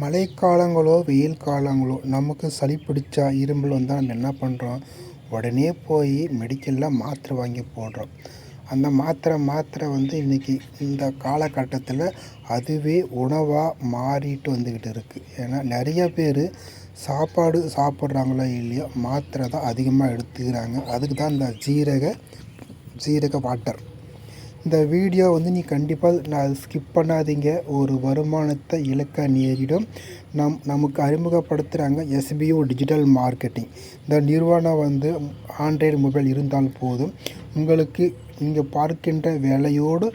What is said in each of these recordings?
மழைக்காலங்களோ வெயில் காலங்களோ நமக்கு சளி பிடிச்சா இருமல் வந்தால் நம்ம என்ன பண்ணுறோம் உடனே போய் மெடிக்கலில் மாத்திரை வாங்கி போடுறோம். அந்த மாத்திரை மாத்திரை வந்து இன்றைக்கி இந்த காலகட்டத்தில் அதுவே உணவாக மாறிட்டு வந்துக்கிட்டு இருக்குது ஏன்னா நிறைய பேர் சாப்பாடு சாப்பிட்றாங்களோ இல்லையோ மாத்திரை தான் அதிகமாக எடுத்துக்கிறாங்க. அதுக்கு தான் இந்த ஜீரக ஜீரக வாட்டர் இந்த வீடியோ வந்து நீ கண்டிப்பாக நான் ஸ்கிப் பண்ணாதீங்க. ஒரு வருமானத்தை இழக்க நேரிடும். நம் நமக்கு அறிமுகப்படுத்துகிறாங்க எஸ்பியூ டிஜிட்டல் மார்க்கெட்டிங் இந்த நிறுவனம் வந்து ஆண்ட்ராய்டு மொபைல் இருந்தால் போதும். உங்களுக்கு நீங்கள் பார்க்கின்ற வேலையோடு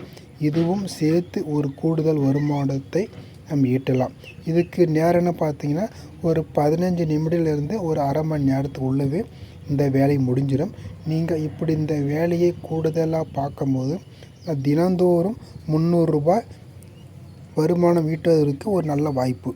இதுவும் சேர்த்து ஒரு கூடுதல் வருமானத்தை நம்ம ஈட்டலாம். இதுக்கு நேரம்னு பார்த்தீங்கன்னா ஒரு பதினஞ்சு நிமிடத்துலேருந்து ஒரு அரை மணி நேரத்துக்குள்ளவே இந்த வேலை முடிஞ்சிடும். நீங்கள் இப்படி இந்த வேலையை கூடுதலாக பார்க்கும்போது தினந்தோறும் முந்நூறுரூபா வருமானம் ஈட்டுவதற்கு ஒரு நல்ல வாய்ப்பு.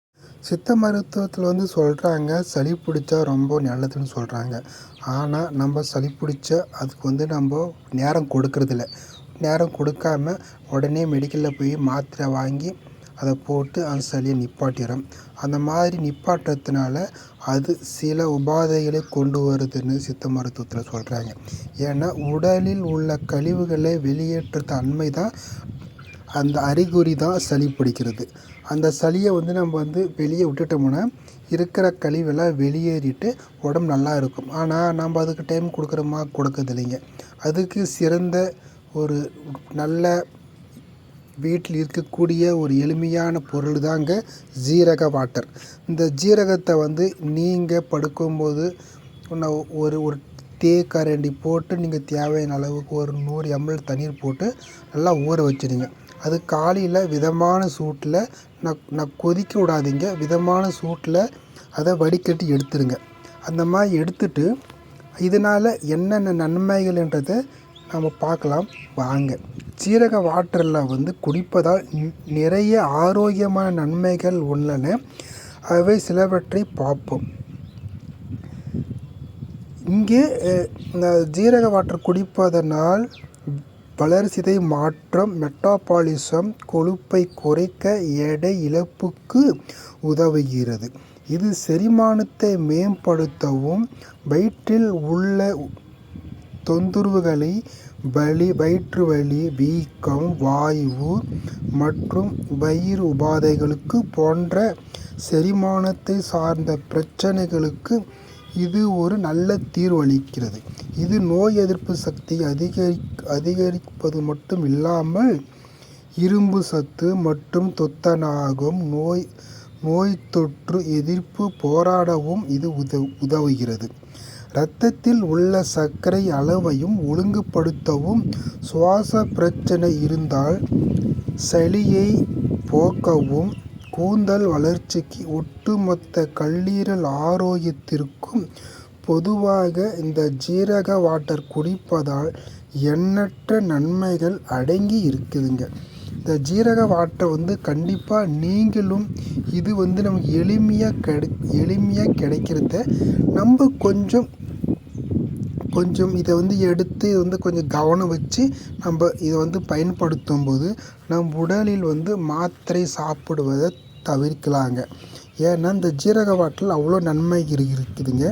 சித்த மருத்துவத்தில் வந்து சொல்கிறாங்க சளி பிடிச்சா ரொம்ப நல்லதுன்னு சொல்கிறாங்க ஆனால் நம்ம சளி பிடிச்ச அதுக்கு வந்து நம்ம நேரம் கொடுக்கறதில்ல. நேரம் கொடுக்காம உடனே மெடிக்கலில் போய் மாத்திரை வாங்கி அதை போட்டு அந்த சளியை நிப்பாட்டிடும் அந்த மாதிரி நிப்பாட்டுறதுனால அது சில உபாதைகளை கொண்டு வருதுன்னு சித்த மருத்துவத்தில் சொல்கிறாங்க ஏன்னா உடலில் உள்ள கழிவுகளை வெளியேற்ற தன்மை தான் அந்த அறிகுறி தான் சளி பிடிக்கிறது. அந்த சளியை வந்து நம்ம வந்து வெளியே விட்டுட்டோம்னா இருக்கிற கழிவெல்லாம் வெளியேறிட்டு உடம்பு நல்லா இருக்கும். ஆனால் நம்ம அதுக்கு டைம் கொடுக்குறோமா? கொடுக்கறது இல்லைங்க அதுக்கு சிறந்த ஒரு நல்ல வீட்டில் இருக்கக்கூடிய ஒரு எளிமையான பொருள் தாங்க ஜீரக வாட்டர். இந்த ஜீரகத்தை வந்து நீங்கள் படுக்கும்போது ஒரு ஒரு தேக்கரண்டி போட்டு நீங்கள் தேவையான அளவுக்கு ஒரு நூறு எம்எல் தண்ணீர் போட்டு நல்லா ஊற வச்சிடுங்க. அது காலையில் விதமான சூட்டில் நான் நான் கொதிக்க விடாதீங்க. விதமான சூட்டில் அதை வடிகட்டி எடுத்துருங்க. அந்த மாதிரி எடுத்துட்டு இதனால் என்னென்ன நன்மைகள்ன்றதை நம்ம பார்க்கலாம். வாங்க. சீரக வாட்டரில் வந்து குடிப்பதால் நிறைய ஆரோக்கியமான நன்மைகள் உள்ளன. அவை சிலவற்றை பார்ப்போம். இங்கே இந்த ஜீரக வாட்டர் குடிப்பதனால் வளர்சிதை மாற்றம் மெட்டாபாலிசம் கொழுப்பை குறைக்க எடை இழப்புக்கு உதவுகிறது. இது செரிமானத்தை மேம்படுத்தவும் வயிற்றில் உள்ள தொந்தரவுகளை வலி வயிற்று வலி வீக்கம் வாயு மற்றும் வயிறு உபாதைகளுக்கு போன்ற செரிமானத்தை சார்ந்த பிரச்சனைகளுக்கு இது ஒரு நல்ல தீர்வளிக்கிறது. இது நோய் எதிர்ப்பு சக்தி அதிகரி அதிகரிப்பது மட்டும் இல்லாமல் இரும்பு சத்து மற்றும் தொத்தனாகும். நோய் நோய் தொற்று எதிர்ப்பு போராடவும் இது உத உதவுகிறது. இரத்தத்தில் உள்ள சர்க்கரை அளவையும் ஒழுங்குபடுத்தவும் சுவாச பிரச்சனை இருந்தால் சளியை போக்கவும் கூந்தல் வளர்ச்சிக்கு ஒட்டுமொத்த கல்லீரல் ஆரோக்கியத்திற்கும் பொதுவாக இந்த ஜீரக வாட்டர் குடிப்பதால் எண்ணற்ற நன்மைகள் அடங்கி இருக்குதுங்க. இந்த ஜீரக வாட்டை வந்து கண்டிப்பாக நீங்களும் இது வந்து நமக்கு எளிமையாக கிடை எளிமையாக கிடைக்கிறத நம்ம கொஞ்சம் கொஞ்சம் இதை வந்து எடுத்து இதை வந்து கொஞ்சம் கவனம் வச்சு நம்ம இதை வந்து பயன்படுத்தும் போது நம் உடலில் வந்து மாத்திரை சாப்பிடுவதை தவிர்க்கலாங்க. ஏன்னா இந்த ஜீரக வாட்டில் அவ்வளோ நன்மை இருக்குதுங்க.